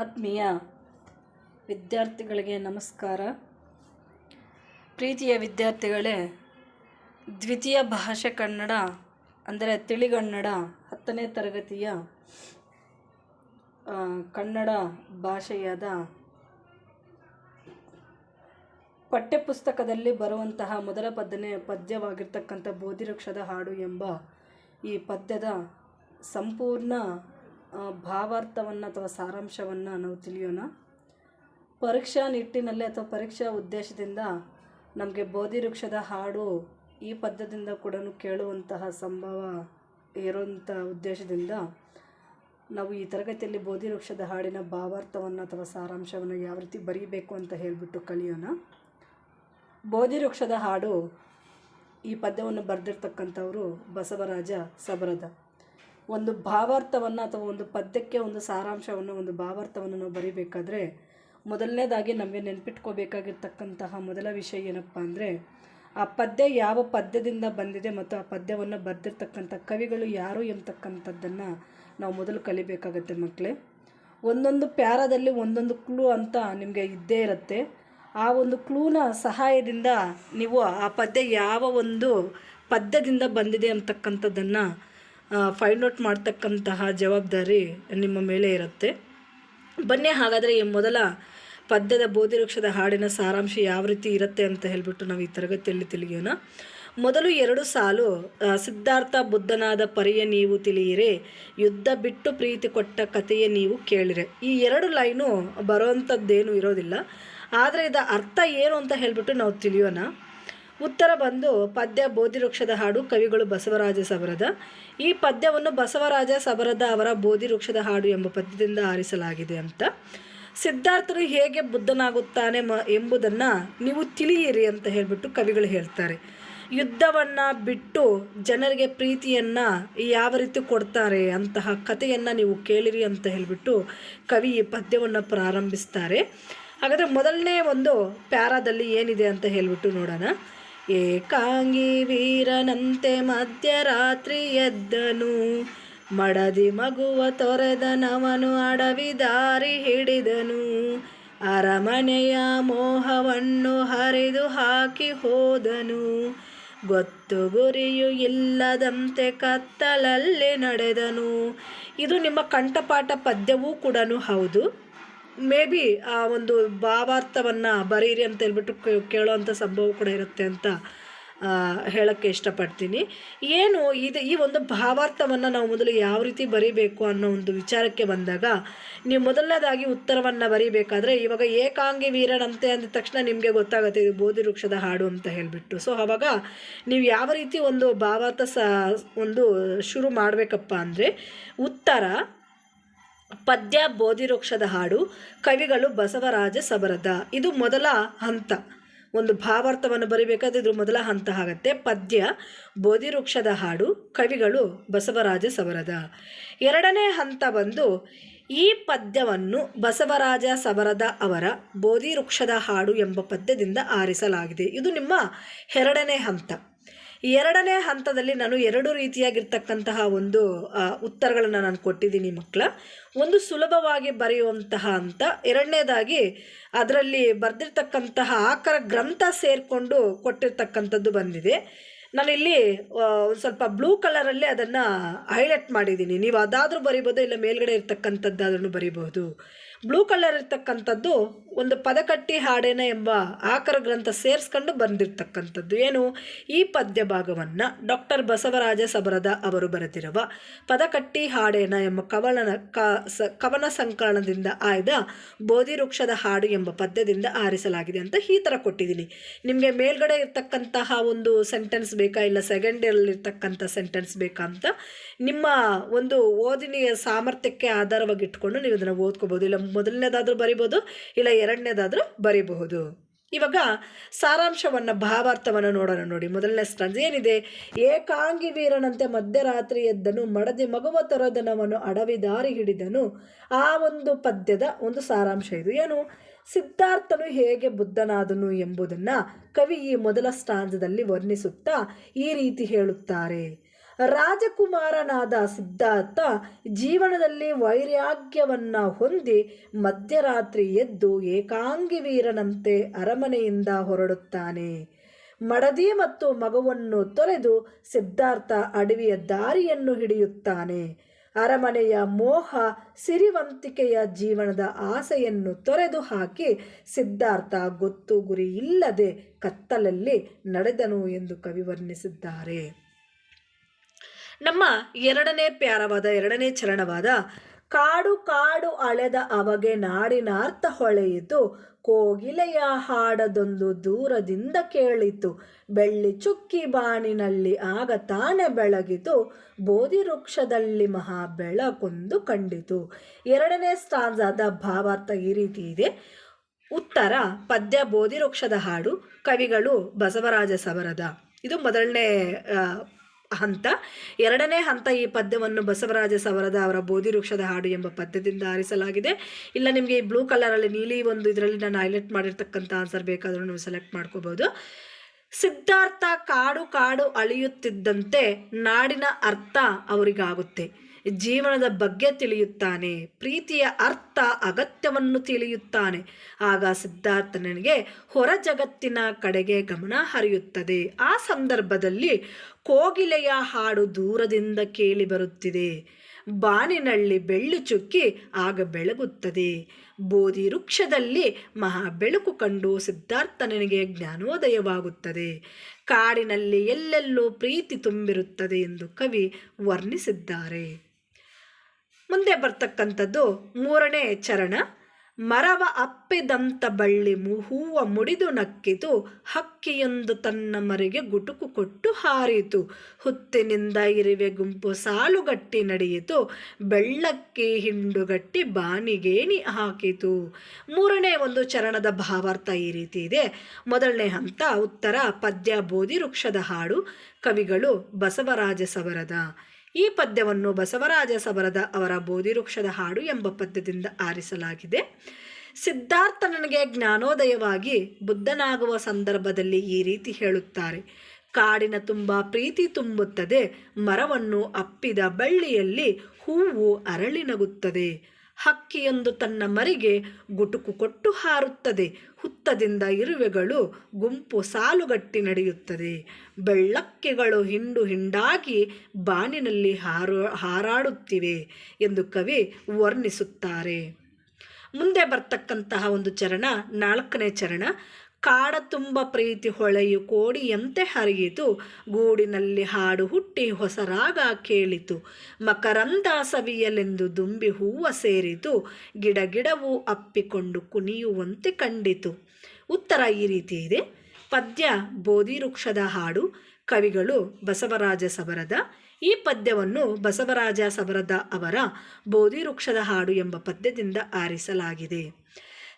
ಆತ್ಮೀಯ ವಿದ್ಯಾರ್ಥಿಗಳಿಗೆ ನಮಸ್ಕಾರ. ಪ್ರೀತಿಯ ವಿದ್ಯಾರ್ಥಿಗಳೇ, ದ್ವಿತೀಯ ಭಾಷೆ ಕನ್ನಡ, ಅಂದರೆ ತಿಳಿಗನ್ನಡ ಹತ್ತನೇ ತರಗತಿಯ ಕನ್ನಡ ಭಾಷೆಯಾದ ಪಠ್ಯಪುಸ್ತಕದಲ್ಲಿ ಬರುವಂತಹ ಮೊದಲ ಪದ್ಯನೇ ಪದ್ಯವಾಗಿರ್ತಕ್ಕಂಥ ಬೋಧಿವೃಕ್ಷದ ಹಾಡು ಎಂಬ ಈ ಪದ್ಯದ ಸಂಪೂರ್ಣ ಭಾವಾರ್ಥವನ್ನು ಅಥವಾ ಸಾರಾಂಶವನ್ನು ನಾವು ತಿಳಿಯೋಣ. ಪರೀಕ್ಷಾ ನಿಟ್ಟಿನಲ್ಲಿ ಅಥವಾ ಪರೀಕ್ಷಾ ಉದ್ದೇಶದಿಂದ ನಮಗೆ ಬೋಧಿ ವೃಕ್ಷದ ಹಾಡು ಈ ಪದ್ಯದಿಂದ ಕೂಡ ಕೇಳುವಂತಹ ಸಂಭವ ಇರುವಂಥ ಉದ್ದೇಶದಿಂದ ನಾವು ಈ ತರಗತಿಯಲ್ಲಿ ಬೋಧಿ ವೃಕ್ಷದ ಹಾಡಿನ ಭಾವಾರ್ಥವನ್ನು ಅಥವಾ ಸಾರಾಂಶವನ್ನು ಯಾವ ರೀತಿ ಬರೀಬೇಕು ಅಂತ ಹೇಳಿಬಿಟ್ಟು ಕಲಿಯೋಣ. ಬೋಧಿ ವೃಕ್ಷದ ಹಾಡು ಈ ಪದ್ಯವನ್ನು ಬರೆದಿರ್ತಕ್ಕಂಥವರು ಬಸವರಾಜ ಸಬರದ. ಒಂದು ಭಾವಾರ್ಥವನ್ನು ಅಥವಾ ಒಂದು ಪದ್ಯಕ್ಕೆ ಒಂದು ಸಾರಾಂಶವನ್ನು, ಒಂದು ಭಾವಾರ್ಥವನ್ನು ನಾವು ಬರಿಬೇಕಾದ್ರೆ ಮೊದಲನೇದಾಗಿ ನಮಗೆ ನೆನ್ಪಿಟ್ಕೋಬೇಕಾಗಿರ್ತಕ್ಕಂತಹ ಮೊದಲ ವಿಷಯ ಏನಪ್ಪ ಅಂದರೆ, ಆ ಪದ್ಯ ಯಾವ ಪದ್ಯದಿಂದ ಬಂದಿದೆ ಮತ್ತು ಆ ಪದ್ಯವನ್ನು ಬರೆದಿರ್ತಕ್ಕಂಥ ಕವಿಗಳು ಯಾರು ಎಂಬತಕ್ಕಂಥದ್ದನ್ನು ನಾವು ಮೊದಲು ಕಲಿಬೇಕಾಗತ್ತೆ ಮಕ್ಕಳೇ ಒಂದೊಂದು ಪ್ಯಾರಾದಲ್ಲಿ ಒಂದೊಂದು ಕ್ಲೂ ಅಂತ ನಿಮಗೆ ಇದ್ದೇ ಇರುತ್ತೆ. ಆ ಒಂದು ಕ್ಲೂನ ಸಹಾಯದಿಂದ ನೀವು ಆ ಪದ್ಯ ಯಾವ ಒಂದು ಪದ್ಯದಿಂದ ಬಂದಿದೆ ಅಂತಕ್ಕಂಥದ್ದನ್ನು ಫೈಂಡ್ ಔಟ್ ಮಾಡ್ತಕ್ಕಂತಹ ಜವಾಬ್ದಾರಿ ನಿಮ್ಮ ಮೇಲೆ ಇರುತ್ತೆ. ಬನ್ನಿ, ಹಾಗಾದರೆ ಈ ಮೊದಲ ಪದ್ಯದ ಬೋಧಿವೃಕ್ಷದ ಹಾಡಿನ ಸಾರಾಂಶ ಯಾವ ರೀತಿ ಇರುತ್ತೆ ಅಂತ ಹೇಳಿಬಿಟ್ಟು ನಾವು ಈ ತರಗತಿಯಲ್ಲಿ ತಿಳಿಯೋಣ. ಮೊದಲು ಎರಡು ಸಾಲು ಸಿದ್ಧಾರ್ಥ ಬುದ್ಧನಾದ ಪರಿಯ ನೀವು ತಿಳಿಯಿರಿ, ಯುದ್ಧ ಬಿಟ್ಟು ಪ್ರೀತಿ ಕೊಟ್ಟ ಕಥೆಯ ನೀವು ಕೇಳಿರಿ. ಈ ಎರಡು ಲೈನು ಬರೋವಂಥದ್ದೇನು ಇರೋದಿಲ್ಲ. ಆದರೆ ಇದರ ಅರ್ಥ ಏನು ಅಂತ ಹೇಳಿಬಿಟ್ಟು ನಾವು ತಿಳಿಯೋಣ. ಉತ್ತರ ಬಂದು ಪದ್ಯ ಬೋಧಿವೃಕ್ಷದ ಹಾಡು ಕವಿಗಳು ಬಸವರಾಜ ಸಬರದ ಈ ಪದ್ಯವನ್ನು ಬಸವರಾಜ ಸಬರದ ಅವರ ಬೋಧಿವೃಕ್ಷದ ಹಾಡು ಎಂಬ ಪದ್ಯದಿಂದ ಆರಿಸಲಾಗಿದೆ ಅಂತ. ಸಿದ್ಧಾರ್ಥರು ಹೇಗೆ ಬುದ್ಧನಾಗುತ್ತಾನೆ ಮ ಎಂಬುದನ್ನು ನೀವು ತಿಳಿಯಿರಿ ಅಂತ ಹೇಳಿಬಿಟ್ಟು ಕವಿಗಳು ಹೇಳ್ತಾರೆ. ಯುದ್ಧವನ್ನು ಬಿಟ್ಟು ಜನರಿಗೆ ಪ್ರೀತಿಯನ್ನು ಯಾವ ರೀತಿ ಕೊಡ್ತಾರೆ ಅಂತಹ ಕಥೆಯನ್ನು ನೀವು ಕೇಳಿರಿ ಅಂತ ಹೇಳಿಬಿಟ್ಟು ಕವಿ ಈ ಪದ್ಯವನ್ನು ಪ್ರಾರಂಭಿಸ್ತಾರೆ. ಹಾಗಾದರೆ ಮೊದಲನೇ ಒಂದು ಪ್ಯಾರಾದಲ್ಲಿ ಏನಿದೆ ಅಂತ ಹೇಳಿಬಿಟ್ಟು ನೋಡೋಣ. ಏಕಾಂಗಿ ವೀರನಂತೆ ಮಧ್ಯರಾತ್ರಿ ಎದ್ದನು. ಮಡದಿ ಮಗುವ ತೊರೆದನವನು ಅಡವಿ ದಾರಿ ಹಿಡಿದನು. ಅರಮನೆಯ ಮೋಹವನ್ನು ಹರಿದು ಹಾಕಿ ಹೋದನು. ಗೊತ್ತು ಗುರಿಯು ಇಲ್ಲದಂತೆ ಕತ್ತಲಲ್ಲಿ ನಡೆದನು. ಇದು ನಿಮ್ಮ ಕಂಠಪಾಠ ಪದ್ಯವೂ ಕೂಡ ಹೌದು. ಮೇ ಬಿ ಆ, ಒಂದು ಭಾವಾರ್ಥವನ್ನು ಬರೀರಿ ಅಂತ ಹೇಳ್ಬಿಟ್ಟು ಕೇಳೋವಂಥ ಸಂಭವ ಕೂಡ ಇರುತ್ತೆ ಅಂತ ಹೇಳೋಕ್ಕೆ ಇಷ್ಟಪಡ್ತೀನಿ. ಏನು, ಇದು, ಈ ಒಂದು ಭಾವಾರ್ಥವನ್ನು ನಾವು ಮೊದಲು ಯಾವ ರೀತಿ ಬರೀಬೇಕು ಅನ್ನೋ ಒಂದು ವಿಚಾರಕ್ಕೆ ಬಂದಾಗ, ನೀವು ಮೊದಲನೇದಾಗಿ ಉತ್ತರವನ್ನು ಬರೀಬೇಕಾದ್ರೆ, ಇವಾಗ ಏಕಾಂಗಿ ವೀರನಂತೆ ಅಂದ ತಕ್ಷಣ ನಿಮಗೆ ಗೊತ್ತಾಗುತ್ತೆ, ಇದು ಬೋಧಿ ವೃಕ್ಷದ ಹಾಡು ಅಂತ ಹೇಳಿಬಿಟ್ಟು. ಸೊ ಅವಾಗ ನೀವು ಯಾವ ರೀತಿ ಒಂದು ಭಾವಾರ್ಥ ಸ, ಒಂದು ಶುರು ಮಾಡಬೇಕಪ್ಪ ಅಂದರೆ, ಉತ್ತರ ಪದ್ಯ, ಬೋಧಿವೃಕ್ಷದ ಹಾಡು, ಕವಿಗಳು ಬಸವರಾಜ ಸಬರದ ಇದು ಮೊದಲ ಹಂತ. ಒಂದು ಭಾವಾರ್ಥವನ್ನು ಬರಿಬೇಕಾದ್ರೆ ಇದು ಮೊದಲ ಹಂತ ಆಗುತ್ತೆ. ಪದ್ಯ, ಬೋಧಿವೃಕ್ಷದ ಹಾಡು, ಕವಿಗಳು ಬಸವರಾಜ ಸಬರದ ಎರಡನೇ ಹಂತ ಬಂದು ಈ ಪದ್ಯವನ್ನು ಬಸವರಾಜ ಸಬರದ ಅವರ ಬೋಧಿವೃಕ್ಷದ ಹಾಡು ಎಂಬ ಪದ್ಯದಿಂದ ಆರಿಸಲಾಗಿದೆ. ಇದು ನಿಮ್ಮ ಎರಡನೇ ಹಂತ. ಎರಡನೇ ಹಂತದಲ್ಲಿ ನಾನು ಎರಡು ರೀತಿಯಾಗಿರ್ತಕ್ಕಂತಹ ಒಂದು ಉತ್ತರಗಳನ್ನು ನಾನು ಕೊಟ್ಟಿದ್ದೀನಿ ಮಕ್ಕಳ ಒಂದು ಸುಲಭವಾಗಿ ಬರೆಯುವಂತಹ ಅಂತ ಎರಡನೇದಾಗಿ ಅದರಲ್ಲಿ ಬರೆದಿರ್ತಕ್ಕಂತಹ ಆಕರ ಗ್ರಂಥ ಸೇರಿಕೊಂಡು ಕೊಟ್ಟಿರ್ತಕ್ಕಂಥದ್ದು ಬಂದಿದೆ. ನಾನಿಲ್ಲಿ ಒಂದು ಸ್ವಲ್ಪ ಬ್ಲೂ ಕಲರಲ್ಲಿ ಅದನ್ನು ಹೈಲೈಟ್ ಮಾಡಿದ್ದೀನಿ. ನೀವು ಅದಾದರೂ ಬರಿಬೋದು, ಇಲ್ಲ ಮೇಲ್ಗಡೆ ಇರ್ತಕ್ಕಂಥದ್ದಾದ್ರೂ ಬರಿಬಹುದು ಬ್ಲೂ ಕಲರ್ ಇರ್ತಕ್ಕಂಥದ್ದು ಒಂದು ಪದಕಟ್ಟಿ ಹಾಡೇನ ಎಂಬ ಆಕರ ಗ್ರಂಥ ಸೇರಿಸ್ಕೊಂಡು ಬಂದಿರತಕ್ಕಂಥದ್ದು. ಏನು? ಈ ಪದ್ಯ ಭಾಗವನ್ನು ಡಾಕ್ಟರ್ ಬಸವರಾಜ ಸಬರದ ಅವರು ಬರೆದಿರುವ ಪದಕಟ್ಟಿ ಹಾಡೇನ ಎಂಬ ಕವನ ಕ ಸ ಕವನ ಸಂಕಲನದಿಂದ ಆಯ್ದ ಬೋಧಿವೃಕ್ಷದ ಹಾಡು ಎಂಬ ಪದ್ಯದಿಂದ ಆರಿಸಲಾಗಿದೆ ಅಂತ ಈ ಥರ ಕೊಟ್ಟಿದ್ದೀನಿ. ನಿಮಗೆ ಮೇಲ್ಗಡೆ ಇರ್ತಕ್ಕಂತಹ ಒಂದು ಸೆಂಟೆನ್ಸ್ ಬೇಕಾ ಇಲ್ಲ ಸೆಕೆಂಡ್ ಸೆಕೆಂಡಲ್ಲಿರ್ತಕ್ಕಂಥ ಸೆಂಟೆನ್ಸ್ ಬೇಕಾ ಅಂತ ನಿಮ್ಮ ಒಂದು ಓದಿನ ಸಾಮರ್ಥ್ಯಕ್ಕೆ ಆಧಾರವಾಗಿ ಇಟ್ಕೊಂಡು ನೀವು ಇದನ್ನು ಓದ್ಕೋಬೋದು. ಇಲ್ಲ ಮೊದಲನೇದಾದರೂ ಬರಿಬೋದು, ಇಲ್ಲ ಎರಡನೇದಾದರೂ ಬರಿಬಹುದು. ಇವಾಗ ಸಾರಾಂಶವನ್ನು, ಭಾವಾರ್ಥವನ್ನು ನೋಡೋಣ ನೋಡಿ. ಮೊದಲನೇ ಸ್ಟನ್ಸ್ ಏನಿದೆ? ಏಕಾಂಗಿ ವೀರನಂತೆ ಮಧ್ಯರಾತ್ರಿ ಎದ್ದನು, ಮಡದಿ ಮಗುವ ತರೋದನವನ್ನು ಅಡವಿ ದಾರಿ ಹಿಡಿದನು. ಆ ಒಂದು ಪದ್ಯದ ಒಂದು ಸಾರಾಂಶ ಇದು. ಏನು? ಸಿದ್ಧಾರ್ಥನು ಹೇಗೆ ಬುದ್ಧನಾದನು ಎಂಬುದನ್ನು ಕವಿ ಈ ಮೊದಲ ಸ್ಟಾಂಜದಲ್ಲಿ ವರ್ಣಿಸುತ್ತಾ ಈ ರೀತಿ ಹೇಳುತ್ತಾರೆ. ರಾಜಕುಮಾರನಾದ ಸಿದ್ಧಾರ್ಥ ಜೀವನದಲ್ಲಿ ವೈರಾಗ್ಯವನ್ನ ಹೊಂದಿ ಮಧ್ಯರಾತ್ರಿ ಎದ್ದು ಏಕಾಂಗಿ ವೀರನಂತೆ ಅರಮನೆಯಿಂದ ಹೊರಡುತ್ತಾನೆ. ಮಡದಿ ಮತ್ತು ಮಗುವನ್ನು ತೊರೆದು ಸಿದ್ಧಾರ್ಥ ಅಡವಿಯ ದಾರಿಯನ್ನು ಹಿಡಿಯುತ್ತಾನೆ. ಅರಮನೆಯ ಮೋಹ ಸಿರಿವಂತಿಕೆಯ ಜೀವನದ ಆಸೆಯನ್ನು ತೊರೆದು ಹಾಕಿ ಸಿದ್ಧಾರ್ಥ ಗೊತ್ತು ಗುರಿ ಇಲ್ಲದೆ ಕತ್ತಲಲ್ಲಿ ನಡೆದನು ಎಂದು ಕವಿ ವರ್ಣಿಸಿದ್ದಾರೆ. ನಮ್ಮ ಎರಡನೇ ಪ್ಯಾರವಾದ, ಎರಡನೇ ಚರಣವಾದ ಕಾಡು ಕಾಡು ಅಳೆದ ಅವಗೆ ನಾಡಿನಾರ್ಥ ಹೊಳೆಯಿತು, ಕೋಗಿಲೆಯ ಹಾಡದೊಂದು ದೂರದಿಂದ ಕೇಳಿತು, ಬೆಳ್ಳಿ ಚುಕ್ಕಿ ಬಾಣಿನಲ್ಲಿ ಆಗ ತಾನೆ ಬೆಳಗಿತು, ಬೋಧಿ ವೃಕ್ಷದಲ್ಲಿ ಮಹಾ ಬೆಳಕೊಂದು ಕಂಡಿತು. ಎರಡನೇ ಸ್ಟಾನ್ಸಾದ ಭಾವಾರ್ಥ ಈ ರೀತಿ ಇದೆ. ಉತ್ತರ, ಪದ್ಯ, ಬೋಧಿ ವೃಕ್ಷದ ಹಾಡು, ಕವಿಗಳು ಬಸವರಾಜ ಸವರದ. ಇದು ಮೊದಲನೇ ಹಂತ. ಎರಡನೇ ಹಂತ ಈ ಪದ್ಯವನ್ನು ಬಸವರಾಜ ಸವರದ ಅವರ ಬೋಧಿ ವೃಕ್ಷದ ಹಾಡು ಎಂಬ ಪದ್ಯದಿಂದ ಆರಿಸಲಾಗಿದೆ. ಇಲ್ಲ, ನಿಮಗೆ ಈ ಬ್ಲೂ ಕಲರಲ್ಲಿ ನೀಲಿ ಒಂದು ಇದರಲ್ಲಿ ನಾನು ಹೈಲೈಟ್ ಮಾಡಿರ್ತಕ್ಕಂಥ ಆನ್ಸರ್ ಬೇಕಾದರೂ ನೀವು ಸೆಲೆಕ್ಟ್ ಮಾಡ್ಕೋಬೋದು. ಸಿದ್ಧಾರ್ಥ ಕಾಡು ಕಾಡು ಅಳಿಯುತ್ತಿದ್ದಂತೆ ನಾಡಿನ ಅರ್ಥ ಅವರಿಗಾಗುತ್ತೆ. ಜೀವನದ ಬಗ್ಗೆ ತಿಳಿಯುತ್ತಾನೆ, ಪ್ರೀತಿಯ ಅರ್ಥ ಅಗತ್ಯವನ್ನು ತಿಳಿಯುತ್ತಾನೆ. ಆಗ ಸಿದ್ಧಾರ್ಥನಿಗೆ ಹೊರ ಜಗತ್ತಿನ ಕಡೆಗೆ ಗಮನ ಹರಿಯುತ್ತದೆ. ಆ ಸಂದರ್ಭದಲ್ಲಿ ಕೋಗಿಲೆಯ ಹಾಡು ದೂರದಿಂದ ಕೇಳಿ ಬರುತ್ತಿದೆ. ಬಾನಿನಲ್ಲಿ ಬೆಳ್ಳು ಚುಕ್ಕಿ ಆಗ ಬೆಳಗುತ್ತದೆ. ಬೋಧಿ ವೃಕ್ಷದಲ್ಲಿ ಮಹಾ ಬೆಳಕು ಕಂಡು ಸಿದ್ಧಾರ್ಥನಿಗೆ ಜ್ಞಾನೋದಯವಾಗುತ್ತದೆ. ಕಾಡಿನಲ್ಲಿ ಎಲ್ಲೆಲ್ಲೂ ಪ್ರೀತಿ ತುಂಬಿರುತ್ತದೆ ಎಂದು ಕವಿ ವರ್ಣಿಸಿದ್ದಾರೆ. ಮುಂದೆ ಬರ್ತಕ್ಕಂಥದ್ದು ಮೂರನೇ ಚರಣ. ಮರವ ಅಪ್ಪಿದಂತ ಬಳ್ಳಿ ಹೂವ ಮುಡಿದು ನಕ್ಕಿತು, ಹಕ್ಕಿಯೊಂದು ತನ್ನ ಮರಿಗೆ ಗುಟುಕು ಕೊಟ್ಟು ಹಾರಿತು. ಹುತ್ತಿನಿಂದ ಇರುವೆ ಗುಂಪು ಸಾಲುಗಟ್ಟಿ ನಡೆಯಿತು, ಬೆಳ್ಳಕ್ಕಿ ಹಿಂಡುಗಟ್ಟಿ ಬಾನಿಗೇಣಿ ಹಾಕಿತು. ಮೂರನೇ ಒಂದು ಚರಣದ ಭಾವಾರ್ಥ ಈ ರೀತಿ ಇದೆ. ಮೊದಲನೇ ಹಂತ, ಉತ್ತರ, ಪದ್ಯ, ಬೋಧಿ ವೃಕ್ಷದ ಹಾಡು, ಕವಿಗಳು ಬಸವರಾಜ ಸವರದ. ಈ ಪದ್ಯವನ್ನು ಬಸವರಾಜ ಸಬರದ ಅವರ ಬೋಧಿವೃಕ್ಷದ ಹಾಡು ಎಂಬ ಪದ್ಯದಿಂದ ಆರಿಸಲಾಗಿದೆ. ಸಿದ್ಧಾರ್ಥ ನನಗೆ ಜ್ಞಾನೋದಯವಾಗಿ ಬುದ್ಧನಾಗುವ ಸಂದರ್ಭದಲ್ಲಿ ಈ ರೀತಿ ಹೇಳುತ್ತಾರೆ. ಕಾಡಿನ ತುಂಬ ಪ್ರೀತಿ ತುಂಬುತ್ತದೆ, ಮರವನ್ನು ಅಪ್ಪಿದ ಬಳ್ಳಿಯಲ್ಲಿ ಹೂವು ಅರಳಿ ನಗುತ್ತದೆ. ಹಕ್ಕಿಯೊಂದು ತನ್ನ ಮರಿಗೆ ಗುಟುಕು ಕೊಟ್ಟು ಹಾರುತ್ತದೆ. ಹುತ್ತದಿಂದ ಇರುವೆಗಳು ಗುಂಪು ಸಾಲುಗಟ್ಟಿ ನಡೆಯುತ್ತದೆ. ಬೆಳ್ಳಕ್ಕಿಗಳು ಹಿಂಡು ಹಿಂಡಾಗಿ ಬಾನಿನಲ್ಲಿ ಹಾರು, ಹಾರಾಡುತ್ತಿವೆ ಎಂದು ಕವಿ ವರ್ಣಿಸುತ್ತಾರೆ. ಮುಂದೆ ಬರ್ತಕ್ಕಂತಹ ಒಂದು ಚರಣ ನಾಲ್ಕನೇ ಚರಣ ಕಾಡ ತುಂಬ ಪ್ರೀತಿ ಹೊಳೆಯು ಕೋಡಿಯಂತೆ ಹರಿಯಿತು. ಗೂಡಿನಲ್ಲಿ ಹಾಡು ಹುಟ್ಟಿ ಹೊಸರಾಗ ಕೇಳಿತು. ಮಕರಂದ ಸವಿಯಲೆಂದು ದುಂಬಿ ಹೂವ ಸೇರಿತು. ಗಿಡಗಿಡವು ಅಪ್ಪಿಕೊಂಡು ಕುಣಿಯುವಂತೆ ಕಂಡಿತು. ಉತ್ತರ ಈ ರೀತಿ ಇದೆ. ಪದ್ಯ ಬೋಧಿ ವೃಕ್ಷದ ಹಾಡು. ಕವಿಗಳು ಬಸವರಾಜ ಸಬರದ ಈ ಪದ್ಯವನ್ನು ಬಸವರಾಜ ಸಬರದ ಅವರ ಬೋಧಿವೃಕ್ಷದ ಹಾಡು ಎಂಬ ಪದ್ಯದಿಂದ ಆರಿಸಲಾಗಿದೆ.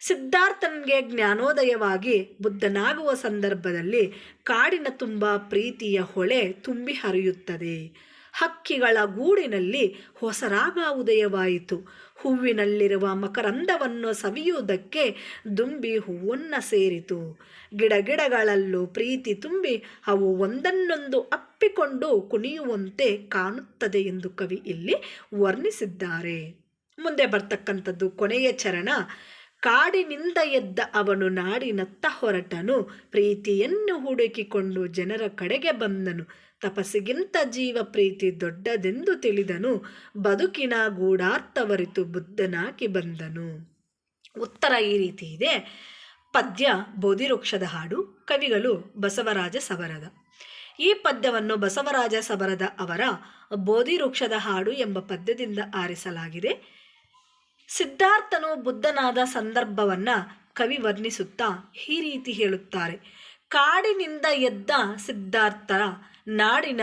ಸಿದ್ಧಾರ್ಥನಿಗೆ ಜ್ಞಾನೋದಯವಾಗಿ ಬುದ್ಧನಾಗುವ ಸಂದರ್ಭದಲ್ಲಿ ಕಾಡಿನ ತುಂಬ ಪ್ರೀತಿಯ ಹೊಳೆ ತುಂಬಿ ಹರಿಯುತ್ತದೆ. ಹಕ್ಕಿಗಳ ಗೂಡಿನಲ್ಲಿ ಹೊಸರಾಗ ಉದಯವಾಯಿತು. ಹೂವಿನಲ್ಲಿರುವ ಮಕರಂದವನ್ನು ಸವಿಯುವುದಕ್ಕೆ ದುಂಬಿ ಹೂವನ್ನು ಸೇರಿತು. ಗಿಡಗಿಡಗಳಲ್ಲೂ ಪ್ರೀತಿ ತುಂಬಿ ಅವು ಒಂದನ್ನೊಂದು ಅಪ್ಪಿಕೊಂಡು ಕುಣಿಯುವಂತೆ ಕಾಣುತ್ತದೆ ಎಂದು ಕವಿ ಇಲ್ಲಿ ವರ್ಣಿಸಿದ್ದಾರೆ. ಮುಂದೆ ಬರ್ತಕ್ಕಂಥದ್ದು ಕೊನೆಯ ಚರಣ ಕಾಡಿನಿಂದ ಎದ್ದ ಅವನು ನಾಡಿನತ್ತ ಹೊರಟನು. ಪ್ರೀತಿಯನ್ನು ಹುಡುಕಿಕೊಂಡು ಜನರ ಕಡೆಗೆ ಬಂದನು. ತಪಸ್ಸಿಗಿಂತ ಜೀವ ಪ್ರೀತಿ ದೊಡ್ಡದೆಂದು ತಿಳಿದನು. ಬದುಕಿನ ಗೂಢಾರ್ಥವರಿತು ಬುದ್ಧನಾಗಿ ಬಂದನು. ಉತ್ತರ ಈ ರೀತಿ ಇದೆ. ಪದ್ಯ ಬೋಧಿವೃಕ್ಷದ ಹಾಡು, ಕವಿಗಳು ಬಸವರಾಜ ಸಬರದ ಈ ಪದ್ಯವನ್ನು ಬಸವರಾಜ ಸಬರದ ಅವರ ಬೋಧಿವೃಕ್ಷದ ಹಾಡು ಎಂಬ ಪದ್ಯದಿಂದ ಆರಿಸಲಾಗಿದೆ. ಸಿದ್ಧಾರ್ಥನು ಬುದ್ಧನಾದ ಸಂದರ್ಭವನ್ನ ಕವಿ ವರ್ಣಿಸುತ್ತಾ ಈ ರೀತಿ ಹೇಳುತ್ತಾರೆ. ಕಾಡಿನಿಂದ ಎದ್ದ ಸಿದ್ಧಾರ್ಥ ನಾಡಿನ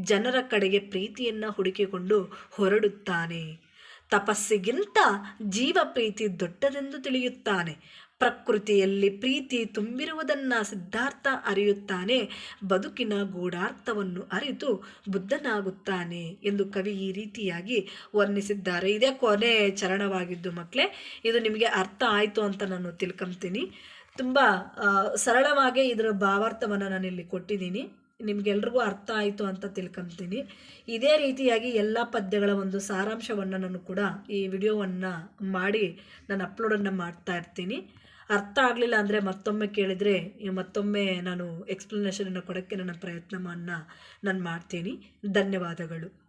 ಜನರ ಕಡೆಗೆ ಪ್ರೀತಿಯನ್ನು ಹುಡುಕಿಕೊಂಡು ಹೊರಡುತ್ತಾನೆ. ತಪಸ್ಸಿಗಿಂತ ಜೀವ ಪ್ರೀತಿ ದೊಡ್ಡದೆಂದು ತಿಳಿಯುತ್ತಾನೆ. ಪ್ರಕೃತಿಯಲ್ಲಿ ಪ್ರೀತಿ ತುಂಬಿರುವುದನ್ನು ಸಿದ್ಧಾರ್ಥ ಅರಿಯುತ್ತಾನೆ, ಬದುಕಿನ ಗೂಢಾರ್ಥವನ್ನು ಅರಿತು ಬುದ್ಧನಾಗುತ್ತಾನೆ ಎಂದು ಕವಿ ಈ ರೀತಿಯಾಗಿ ವರ್ಣಿಸಿದ್ದಾರೆ. ಇದೇ ಕೊನೆ ಚರಣವಾಗಿದ್ದು ಮಕ್ಕಳೇ ಇದು ನಿಮಗೆ ಅರ್ಥ ಆಯಿತು ಅಂತ ನಾನು ತಿಳ್ಕೊಂತೀನಿ ತುಂಬ ಸರಳವಾಗಿ ಇದರ ಭಾವಾರ್ಥವನ್ನು ನಾನು ಇಲ್ಲಿ ಕೊಟ್ಟಿದ್ದೀನಿ. ನಿಮ್ಗೆಲ್ರಿಗೂ ಅರ್ಥ ಆಯಿತು ಅಂತ ತಿಳ್ಕೊತೀನಿ ಇದೇ ರೀತಿಯಾಗಿ ಎಲ್ಲ ಪದ್ಯಗಳ ಒಂದು ಸಾರಾಂಶವನ್ನು ನಾನು ಕೂಡ ಈ ವಿಡಿಯೋವನ್ನು ಮಾಡಿ ನಾನು ಅಪ್ಲೋಡನ್ನು ಮಾಡ್ತಾ ಇರ್ತೀನಿ. ಅರ್ಥ ಆಗಲಿಲ್ಲ ಅಂದರೆ ಮತ್ತೊಮ್ಮೆ ಕೇಳಿದರೆ ಮತ್ತೊಮ್ಮೆ ನಾನು ಎಕ್ಸ್ಪ್ಲನೇಷನನ್ನು ಕೊಡೋಕ್ಕೆ ನನ್ನ ಪ್ರಯತ್ನವನ್ನು ನಾನು ಮಾಡ್ತೀನಿ. ಧನ್ಯವಾದಗಳು.